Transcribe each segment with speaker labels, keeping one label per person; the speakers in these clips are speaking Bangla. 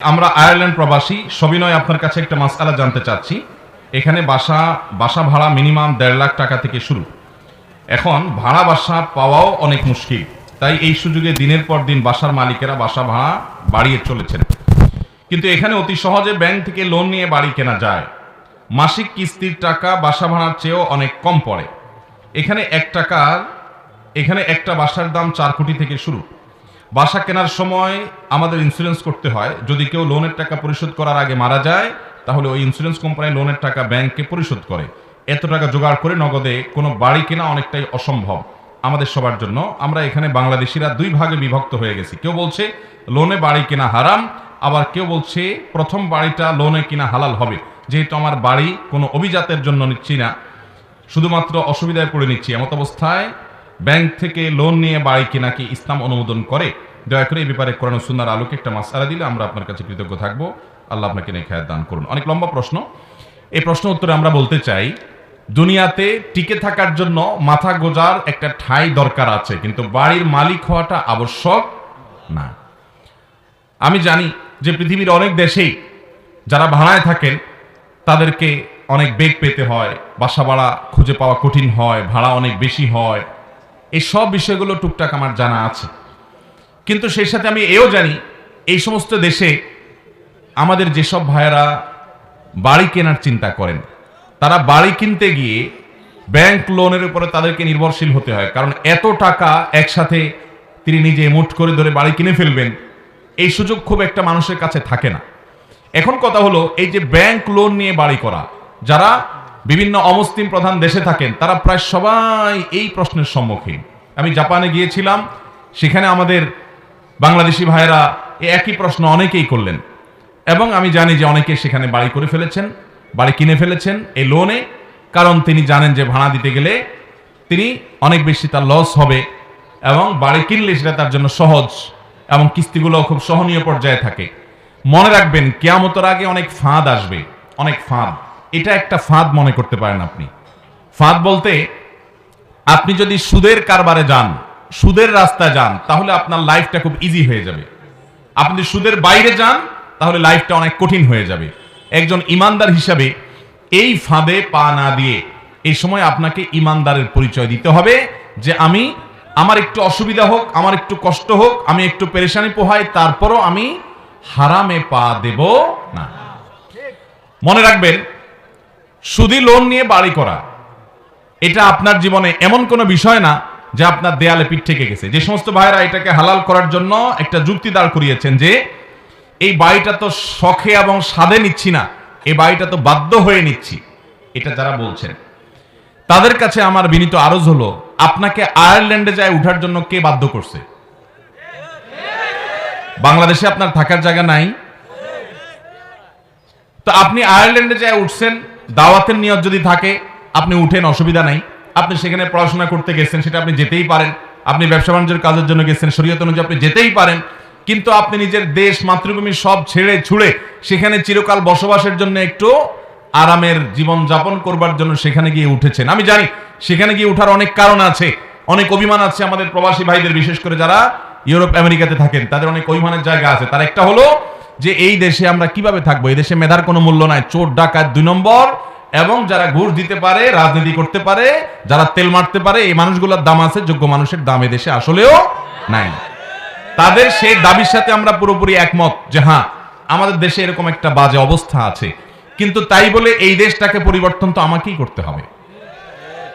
Speaker 1: আমরা আয়ারল্যান্ড প্রবাসী, সবিনয় আপনার কাছে একটা মাসআলা জানতে চাচ্ছি। এখানে বাসা বাসা ভাড়া মিনিমাম দেড় লাখ টাকা থেকে শুরু। এখন ভাড়া বাসা পাওয়াও অনেক মুশকিল। তাই এই সুযোগে দিনের পর দিন বাসার মালিকেরা বাসা ভাড়া বাড়িয়ে চলেছেন। কিন্তু এখানে অতি সহজে ব্যাংক থেকে লোন নিয়ে বাড়ি কেনা যায়। মাসিক কিস্তির টাকা বাসা ভাড়ার চেয়েও অনেক কম পড়ে। এখানে এক টাকার, এখানে একটা বাসার দাম চার কোটি থেকে শুরু। বাসা কেনার সময় আমাদের ইন্স্যুরেন্স করতে হয়। যদি কেউ লোনের টাকা পরিশোধ করার আগে মারা যায়, তাহলে ওই ইন্স্যুরেন্স কোম্পানি লোনের টাকা ব্যাংকে পরিশোধ করে। এত টাকা জোগাড় করে নগদে কোনো বাড়ি কেনা অনেকটাই অসম্ভব আমাদের সবার জন্য। আমরা এখানে বাংলাদেশিরা দুই ভাগে বিভক্ত হয়ে গেছি। কেউ বলছে লোনে বাড়ি কেনা হারাম, আবার কেউ বলছে প্রথম বাড়িটা লোনে কিনা হালাল হবে। যেহেতু আমার বাড়ি কোনো অভিজাতের জন্য নিচ্ছি না, শুধুমাত্র অসুবিধায় পড়ে নিচ্ছি। এমত অবস্থায় ব্যাংক থেকে লোন নিয়ে বাড়ি কেনা কি ইসলাম অনুমোদন করে? দয়া করে এই ব্যাপারে কোরআন সুন্নার আলোকে একটা মাসালা দিলে আমরা আপনার কাছে কৃতজ্ঞ থাকব। আল্লাহ আপনাকে নেখায়াত দান করুন। অনেক লম্বা প্রশ্ন। এই প্রশ্ন উত্তরে আমরা বলতে চাই, দুনিয়াতে টিকে থাকার জন্য মাথা গোজার একটা ঠাঁই দরকার আছে, কিন্তু বাড়ির মালিক হওয়াটা আবশ্যক না। আমি জানি যে পৃথিবীর অনেক দেশেই যারা ভাড়ায় থাকেন, তাদেরকে অনেক বেগ পেতে হয়, বাসা ভাড়া খুঁজে পাওয়া কঠিন হয়, ভাড়া অনেক বেশি হয়। এই সব বিষয়গুলো টুকটাক আমার জানা আছে। কিন্তু সেই সাথে আমি এও জানি, এই সমস্ত দেশে আমাদের যেসব ভাইয়েরা বাড়ি কেনার চিন্তা করেন, তারা বাড়ি কিনতে গিয়ে ব্যাংক লোনের উপরে তাদেরকে নির্ভরশীল হতে হয়। কারণ এত টাকা একসাথে তিনি নিজে মুঠ করে ধরে বাড়ি কিনে ফেলবেন, এই সুযোগ খুব একটা মানুষের কাছে থাকে না। এখন কথা হলো, এই যে ব্যাংক লোন নিয়ে বাড়ি করা, যারা বিভিন্ন অমুসলিম প্রধান দেশে থাকেন, তারা প্রায় সবাই এই প্রশ্নের সম্মুখীন। আমি জাপানে গিয়েছিলাম, সেখানে আমাদের বাংলাদেশি ভাইয়েরা একই প্রশ্ন অনেকেই করলেন। এবং আমি জানি যে অনেকে সেখানে বাড়ি করে ফেলেছেন, বাড়ি কিনে ফেলেছেন এই লোনে, কারণ তিনি জানেন যে ভাড়া দিতে গেলে তিনি অনেক বেশি তার লস হবে এবং বাড়ি কিনলে সেটা তার জন্য সহজ এবং কিস্তিগুলো খুব সহনীয় পর্যায়ে থাকে। মনে রাখবেন, কেয়ামতের আগে অনেক ফাঁদ আসবে, অনেক ফাঁদ। এটা একটা ফাঁদ মনে করতে পারেন আপনি। ফাঁদ বলতে, আপনি যদি সুদের কারবারে যান, সুদের রাস্তায় যান, তাহলে আপনার লাইফটা খুব ইজি হয়ে যাবে। আপনি সুদের বাইরে যান, তাহলে লাইফটা অনেক কঠিন হয়ে যাবে। একজন ইমানদার হিসাবে এই ফাঁদে পা না দিয়ে এই সময় আপনাকে ইমানদারের পরিচয় দিতে হবে যে আমি, আমার একটু অসুবিধা হোক, আমার একটু কষ্ট হোক, আমি একটু পেরেশানি পোহাই, তারপরও আমি হারামে পা দেব না। মনে রাখবেন সুদি লোন নিয়ে বাড়ি করা। এটা আপনার জীবনে এমন কোনো বিষয় না যে আপনার দেয়ালে পিঠ থেকে গেছে। যে সমস্ত ভাইরা এটাকে হালাল করার জন্য একটা যুক্তি দাঁড় করিয়েছেন যে, এই বাড়িটা তো শখে এবং স্বাদে নিচ্ছি না, এই বাড়িটা তো বাধ্য হয়ে নিচ্ছি, এটা যারা বলছেন। তাদের কাছে আমার বিনীত আরজ হলো, আপনাকে আয়ারল্যান্ডে যায় উঠার জন্য কে বাধ্য করছে? বাংলাদেশে আপনার থাকার জায়গা নাই। তো আপনি আয়ারল্যান্ডে যায় উঠছেন দাওয়াতের নিয়ত যদি থাকে, আপনি উঠেন, অসুবিধা নাই। আপনি সেখানে পড়াশোনা করতে গেছেন, সেটা আপনি যেতেই পারেন। আপনি ব্যবসা বাণিজ্যের কাজের জন্য গেছেন, শরীয়ত অনুযায়ী আপনি যেতেই পারেন। কিন্তু আপনি নিজের দেশ, মাতৃভূমি সব ছেড়ে ছুড়ে সেখানে চিরকাল বসবাসের জন্য একটু আরামের জীবন যাপন করবার জন্য সেখানে গিয়ে উঠেছেন। আমি জানি, সেখানে গিয়ে উঠার অনেক কারণ আছে, অনেক অভিমান আছে আমাদের প্রবাসী ভাইদের, বিশেষ করে যারা ইউরোপ, আমেরিকাতে থাকেন। তাদের অনেক অভিমানের জায়গা আছে। তার একটা হলো যে এই দেশে আমরা কীভাবে থাকব? এই দেশে মেধার কোনো মূল্য নাই। চোর, ডাকাত দুই নম্বর। এবং যারা ঘুষ দিতে পারে, রাজনীতি করতে পারে, যারা তেল মারতে পারে, এই মানুষগুলোর দাম আছে, যোগ্য মানুষের দাম দেশে আসলেও নাই। তাদের সেই দাবির সাথে আমরা পুরোপুরি একমত যে হ্যাঁ আমাদের দেশে এরকম একটা বাজে অবস্থা আছে। কিন্তু তাই বলে এই দেশটাকে পরিবর্তন তো আমাকেই করতে হবে।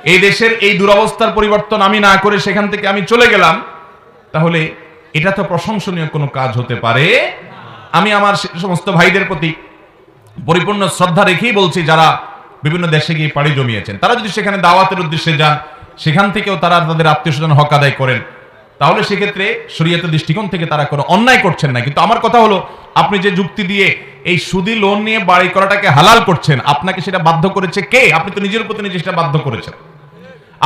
Speaker 1: এই দেশের এই দুরবস্থার পরিবর্তন আমি না করে সেখান থেকে আমি চলে গেলাম, তাহলে এটা তো প্রশংসনীয় কোনো কাজ হতে পারে আমি আমার সমস্ত ভাইদের প্রতি পরিপূর্ণ শ্রদ্ধা রেখেই বলছি, যারা বিভিন্ন দেশে গিয়ে পাড়ি জমিয়েছেন, তারা যদি সেখানে দাওয়াতের উদ্দেশ্যে যান, সেখান থেকেও তারা তাদের আত্মীয় স্বজন হক আদায় করেন, তাহলে সেক্ষেত্রে শরীয়তের দৃষ্টিকোণ থেকে তারা কোনো অন্যায় করছেন না। কিন্তু আমার কথা হলো, আপনি যে যুক্তি দিয়ে এই সুদি লোন নিয়ে বাড়ি করাটাকে হালাল করছেন, আপনাকে সেটা বাধ্য করেছে কে? আপনি তো নিজের প্রতি নিজে সেটা বাধ্য করেছেন।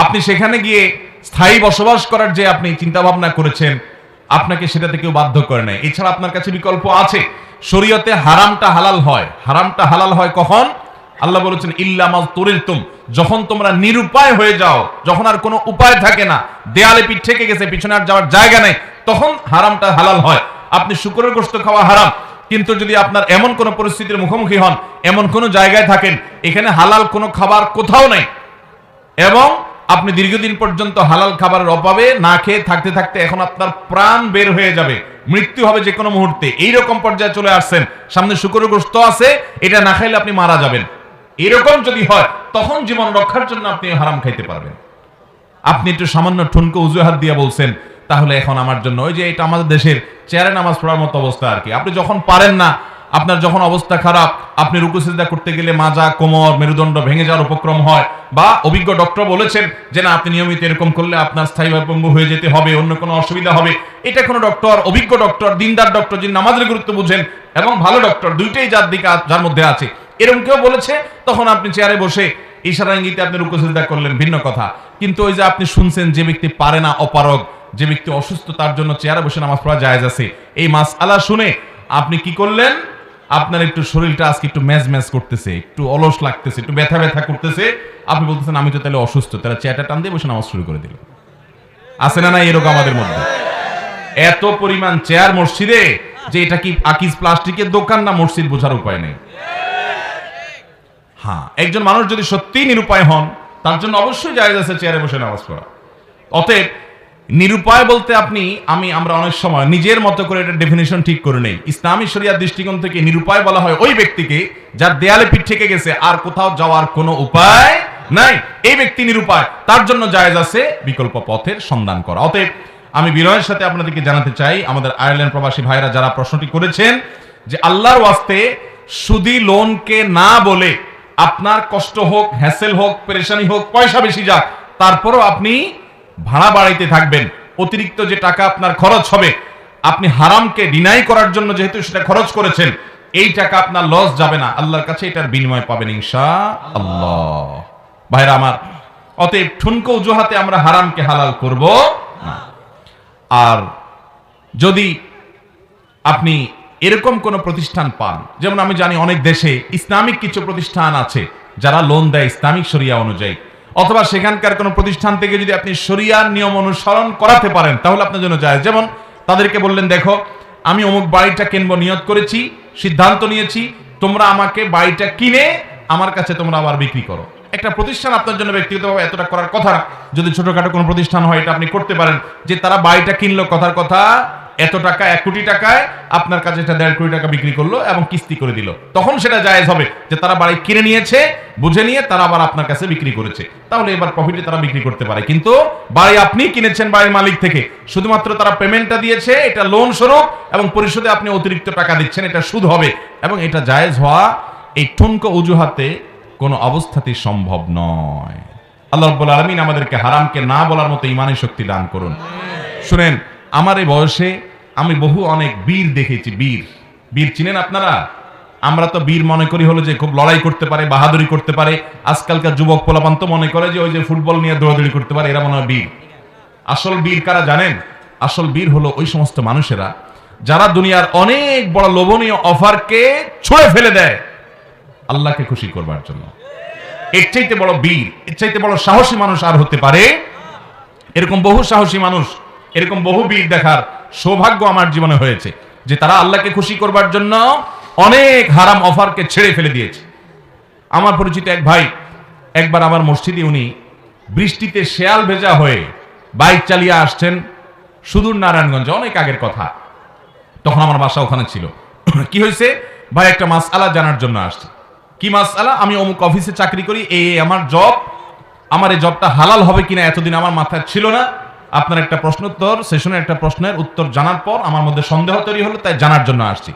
Speaker 1: আপনি সেখানে গিয়ে স্থায়ী বসবাস করার যে আপনি চিন্তা ভাবনা করেছেন আপনাকে সেটাতে কেউ বাধ্য করে নাই। এছাড়া আপনার কাছে বিকল্প আছে। শরীয়তে হারামটা হালাল হয়। হারামটা হালাল হয় কখন? আল্লাহ বলেছেন ইল্লামাল তুম যখন তোমরা নিরুপায় হয়ে যাও, যখন আর কোনো উপায় থাকে না, দেয়ালে পিঠ থেকে গেছে, পিছনে আর যাওয়ার জায়গা নেই, তখন হারামটা হালাল হয়। আপনি শুকরের গোস্ত খাওয়া হারাম। কিন্তু যদি আপনার এমন কোনো পরিস্থিতির মুখোমুখি হন, এমন কোনো জায়গায় থাকেন, এখানে হালাল কোনো খাবার কোথাও নেই। এবং আপনি দীর্ঘদিন পর্যন্ত হালাল খাবারের অভাবে না খেয়ে থাকতে থাকতে এখন আপনার প্রাণ বের হয়ে যাবে। মৃত্যু হবে যে কোনো মুহূর্তে। এইরকম পর্যায়ে চলে আসছেন। সামনে শুকর গোস্ত আছে, এটা না খাইলে আপনি মারা যাবেন। এরকম যদি হয়, তখন জীবন রক্ষার জন্য আপনি হারাম খাইতে পারবেন। আপনি একটু সামান্য ঠুনকো উজুহাত দিয়ে বলছেন, তাহলে এখন আমার জন্য। ওই যে এটা আমাদের দেশের চেয়ারে নামাজ পড়ার মতো অবস্থা আর কি। আপনি যখন পারেন না আপনার যখন অবস্থা খারাপ, আপনি রুকু সিজদা করতে গেলে মাজা, কোমর, মেরুদণ্ড ভেঙে যাওয়ার উপক্রম হয়। বা অভিজ্ঞ ডক্টর বলেছেন যে, না, আপনি নিয়মিত এরকম করলে আপনার স্থায়ীভাবে পঙ্গু হয়ে যেতে হবে, অন্য কোনো অসুবিধা হবে। এটা কোনো ডক্টর, অভিজ্ঞ ডক্টর, দিনদার ডক্টর যিনি নামাজের গুরুত্ব বুঝেন এবং ভালো ডক্টর, দুইটাই যার দিকে যার মধ্যে আছে। এরকম কেউ বলেছে, তখন আপনি চেয়ারে বসে ইশারা ইঙ্গিতে আপনি রুকু সিজদা করলেন, ভিন্ন কথা। কিন্তু ওই যে আপনি শুনছেন যে ব্যক্তি পারে না অপারগ, যে ব্যক্তি অসুস্থ, তার জন্য চেয়ারে বসে নামাজ পড়া জায়েজ আছে। এই মাস আলা শুনে আপনি কি করলেন? আপনার একটু শরীরটা আজকে একটু ম্যাজ ম্যাজ করতেছে, একটু অলস লাগতেছে, একটু ব্যথা ব্যথা করতেছে। আপনি বলতেছেন, আমি তো তাহলে অসুস্থ। তাহলে চেয়ারটা টান দিয়ে বসে নামাজ শুরু করে দিল। আছে না না এরকম আমাদের মধ্যে? এত পরিমাণ চেয়ার মসজিদে যে এটা কি আকিজ প্লাস্টিকের দোকান না মসজিদ বোঝার উপায় নেই? হ্যাঁ একজন মানুষ যদি সত্যিই নিরুপায় হন, তার জন্য অবশ্যই জায়েজ আছে চেয়ারে বসে নামাজ পড়া। অতএব নিরুপায় বলতে আপনি, আমি, আমরা অনেক সময় নিজের মতো করে এটা ডেফিনেশন ঠিক করে নেই। ইসলামী শরিয়ার দৃষ্টিকোণ থেকে নিরুপায় বলা হয় ওই ব্যক্তিকে যার দেয়ালে পিঠ থেকে গেছে আর কোথাও যাওয়ার কোনো উপায় নাই। এই ব্যক্তি নিরুপায়, তার জন্য জায়েজ আছে বিকল্প পথের সন্ধান করা। অতএব আমি বিনয়ের সাথে আপনাদেরকে জানাতে চাই, আমাদের আয়ারল্যান্ড প্রবাসী ভাইরা যারা প্রশ্নটি করেছেন যে আল্লাহর ওয়াস্তে সুদি লোনকে না বলে আপনার কষ্ট হোক হ্যাসেল হোক, পেরেশানি হোক, পয়সা বেশি যাক, তারপরও আপনি ভাড়া বাড়াইতে থাকবেন। অতিরিক্ত যে টাকা আপনার খরচ হবে, আপনি হারামকে ডিনাই করার জন্য যেহেতু সেটা খরচ করেছেন, এই টাকা আপনার লস যাবে না। আল্লাহর কাছে এটার বিনিময় পাবেন ইনশা আল্লাহ ভাইরা আমার, অতএব ঠুনকো অজুহাতে আমরা হারামকে হালাল করব আর যদি আপনি এরকম কোন প্রতিষ্ঠান পান, যেমন আমি জানি অনেক দেশে ইসলামিক কিছু প্রতিষ্ঠান আছে, যারা লোন দেয় ইসলামিক শরিয়া অনুযায়ী। অথবা সেখানকার কোনো প্রতিষ্ঠান থেকে যদি আপনি শরিয়ার নিয়ম অনুসরণ করাতে পারেন, তাহলে আপনার জন্য যায় যেমন তাদেরকে বললেন, দেখো, আমি অমুক বাড়িটা কিনবো, নিয়ত করেছি, সিদ্ধান্ত নিয়েছি, তোমরা আমাকে বাড়িটা কিনে আমার কাছে তোমরা আবার বিক্রি করো। একটা প্রতিষ্ঠান আপনার জন্য ব্যক্তিগতভাবে এতটা করার কথা যদি ছোটখাটো কোনো প্রতিষ্ঠান হয়, এটা আপনি করতে পারেন। যে তারা বাড়িটা কিনলো, কথার কথা এত টাকা এক কোটি টাকায় আপনার কাছে এটা দেড় কোটি টাকা বিক্রি করল এবং কিস্তি করে দিল। তখন সেটা জায়েজ হবে যে তারা বাড়ি কিনে নিয়েছে, বুঝে নিয়ে তারা আবার আপনার কাছে বিক্রি করেছে। তাহলে এবার প্রফিটে তারা বিক্রি করতে পারে। কিন্তু বাড়ি আপনি কিনেছেন বাড়ির মালিক থেকে, শুধুমাত্র তারা পেমেন্টটা দিয়েছে, এটা লোন স্বরূপ এবং পরিশোধে আপনি অতিরিক্ত টাকা দিচ্ছেন, এটা সুদ হবে এবং এটা জায়েজ হওয়া এই ঠুনকো অজুহাতে কোনো অবস্থাতেই সম্ভব নয়। আল্লাহ রব্বুল আলমিন আমাদেরকে হারামকে না বলার মতো ইমানের শক্তি দান করুন। শুনেন আমার এই বয়সে আমি বহু অনেক বীর দেখেছি, বীর। বীর চিনেন আপনারা? আমরা তো বীর মনে করি হলো যে খুব লড়াই করতে পারে, বাহাদুরি করতে পারে। আজকালকার যুবক পোলাপান মনে করে যে ওই যে ফুটবল নিয়ে দৌড়াদৌড়ি করতে পারে, এরা মনে হয় বীর। আসল বীর কারা জানেন? আসল বীর হলো ওই সমস্ত মানুষেরা যারা দুনিয়ার অনেক বড় লোভনীয় অফারকে ছুঁড়ে ফেলে দেয়। আল্লাহকে খুশি করবার জন্য। এর চাইতে বড় বীর, এর চাইতে বড় সাহসী মানুষ আর হতে পারে, এরকম বহু সাহসী মানুষ এরকম বহু বীর দেখার সৌভাগ্য আমার জীবনে হয়েছে যে তারা আল্লাহকে খুশি করবার জন্য অনেক হারাম অফারকে ছেড়ে ফেলে দিয়েছে। আমার পরিচিত এক ভাই, একবার আমার মসজিদে উনি বৃষ্টিতে শেয়াল ভেজা হয়ে বাইক চালিয়ে আসছেন সুদূর নারায়ণগঞ্জে, অনেক আগের কথা। তখন আমার বাসা ওখানে ছিল। কি হয়েছে? ভাই, একটা মাস আলা জানার জন্য আসছে। কি মাস আলা আমি অমুক অফিসে চাকরি করি এই আমার জব। আমার এই জবটা হালাল হবে কিনা এতদিন আমার মাথায় ছিল না। আপনার একটা প্রশ্নোত্তর, সেশনের একটা প্রশ্নের উত্তর জানার পর আমার মধ্যে সন্দেহ তৈরি হলো, তাই জানার জন্য আসছি।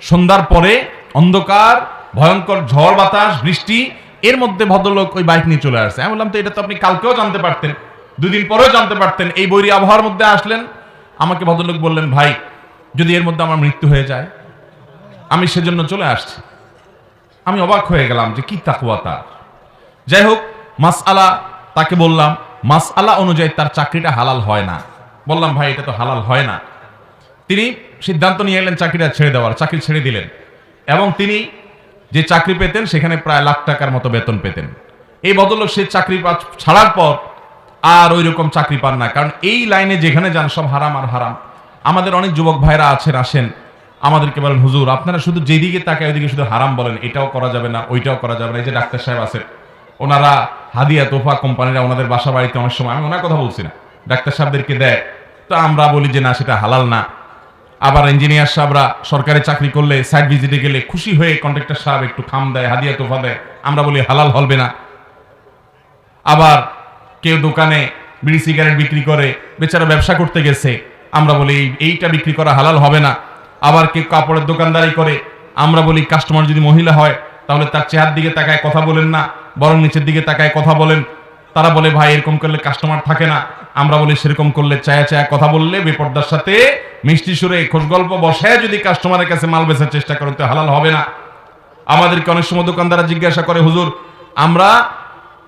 Speaker 1: সন্ধ্যার পরে অন্ধকার, ভয়ঙ্কর ঝড়, বাতাস, বৃষ্টি, এর মধ্যে ভদ্রলোক ওই বাইক নিয়ে চলে আসছে। আমি বললাম, তো এটা তো আপনি কালকেও জানতে পারতেন, দুদিন পরেও জানতে পারতেন, এই বৈরী আবহাওয়ার মধ্যে আসলেন? আমাকে ভদ্রলোক বললেন, ভাই, যদি এর মধ্যে আমার মৃত্যু হয়ে যায়, আমি সেজন্য চলে আসছি। আমি অবাক হয়ে গেলাম যে কি তাকুয়া তার। যাই হোক মাস আলা তাকে বললাম মাস আলা অনুযায়ী তার চাকরিটা হালাল হয় না। বললাম, ভাই, এটা তো হালাল হয় না। তিনি সিদ্ধান্ত নিয়ে এলেন চাকরিটা ছেড়ে দেওয়ার, চাকরি ছেড়ে দিলেন। এবং তিনি যে চাকরি পেতেন, সেখানে প্রায় লাখ টাকার মতো বেতন পেতেন। এই বদলক সে চাকরি ছাড়ার পর আর ওই রকম চাকরি পান না। কারণ এই লাইনে যেখানে যান, সব হারাম আর হারাম। আমাদের অনেক যুবক ভাইরা আছেন, আসেন। আমাদেরকে বলেন, হুজুর, আপনারা শুধু যেদিকে তাকায় ওইদিকে শুধু হারাম বলেন। এটাও করা যাবে না, ওইটাও করা যাবে না। এই যে ডাক্তার সাহেব আছে ওনারা হাদিয়া তোফা কোম্পানিরা ওনাদের বাসা বাড়িতে অনেক সময় আমি ওনার কথা বলছি না। ডাক্তার সাহেবদেরকে দেয় তো আমরা বলি যে, না, সেটা হালাল না। আবার ইঞ্জিনিয়ার সাহেবরা সরকারি চাকরি করলে সাইড ভিজিটে গেলে খুশি হয়ে কন্ট্রাক্টর সাহেব একটু খাম দেয়, হাদিয়া তোফা দেয়। আমরা বলি, হালাল হবে না। আবার কেউ দোকানে বিড়ি সিগারেট বিক্রি করে, বেচারা ব্যবসা করতে গেছে। আমরা বলি এইটা বিক্রি করা হালাল হবে না। আবার কেউ কাপড়ের দোকানদারি করে। আমরা বলি, কাস্টমার যদি মহিলা হয়, তাহলে তার চেহার দিকে তাকায় কথা বলেন না। বরং নিচের দিকে তাকায় কথা বলেন। তারা বলে, ভাই, এরকম করলে কাস্টমার থাকে না। আমরা বলি, সেরকম করলে চায়া চায়া কথা বললে বেপর্দার সাথে মিষ্টি সুরে খোঁজ গল্প বসায় যদি কাস্টমারের কাছে মাল বেচার চেষ্টা করেন, তো হালাল হবে না। আমাদেরকে অনেক সময় দোকানদাররা জিজ্ঞাসা করে, হুজুর, আমরা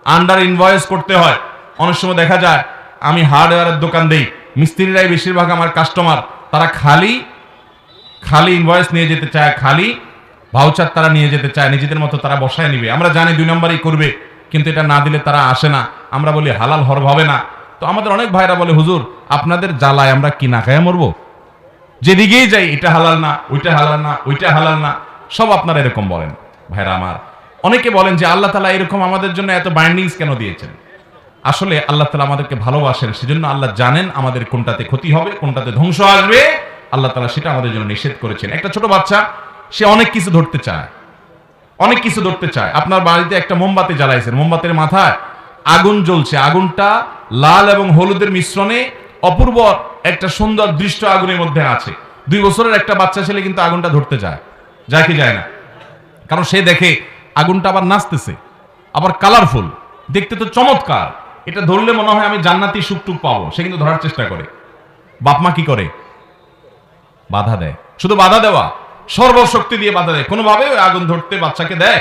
Speaker 1: আন্ডার ইনভয়েস করতে হয়। অনেক সময় দেখা যায়, আমি হার্ডওয়্যারের দোকান দেই। মিস্ত্রিরাই বেশিরভাগ আমার কাস্টমার তারা খালি খালি ইনভয়েস নিয়ে যেতে চায়, খালি ভাউচার তারা নিয়ে যেতে চায়, নিজেদের মতো তারা বসায় নিবে। আমরা জানি দুই নম্বরই করবে, কিন্তু এটা না দিলে তারা আসে না। আমরা বলি, হালাল হর হবে না। তো আমাদের অনেক ভাইরা বলে, হুজুর, আপনাদের জ্বালায় আমরা কি না খায় মরবো? যেদিকেই যাই, এটা হালাল না, ওইটা হালাল না, ওইটা হালাল না। সব আপনারা এরকম বলেন, ভাইরা আমার। অনেকে বলেন যে, আল্লাহ তালা এরকম আমাদের জন্য এত বাইন্ডিংস কেন দিয়েছেন? আসলে আল্লাহ তালা আমাদেরকে ভালোবাসেন, সেজন্য আল্লাহ জানেন আমাদের কোনটাতে ক্ষতি হবে, কোনটাতে ধ্বংস আসবে। আল্লাহ তালা সেটা আমাদের জন্য নিষেধ করেছেন। একটা ছোট বাচ্চা সে অনেক কিছু ধরতে চায়। অনেক কিছু ধরতে চায়। আপনার বাড়িতে একটা মোমবাতি জ্বালাইছেন। মোমবাতির মাথায় আগুন জ্বলছে। আগুনটা লাল এবং হলুদের মিশ্রণে অপূর্ব একটা সুন্দর দৃষ্ট আগুনের মধ্যে আছে। দুই বছরের একটা বাচ্চা ছেলে কিন্তু আগুনটা ধরতে যায়। যায় কি যায় না? কারণ সে দেখে আগুনটা আবার নাচতেছে। আবার কালারফুল দেখতে তো চমৎকার। এটা ধরলে মনে হয় আমি জান্নাতি সুখটুক পাবো। সে কিন্তু ধরার চেষ্টা করে। বাপমা কি করে? বাধা দেয়। শুধু বাধা দেওয়া। সর্বশক্তি দিয়ে বাধা দেয়। কোনোভাবে আগুন ধরতে বাচ্চাকে দেয়।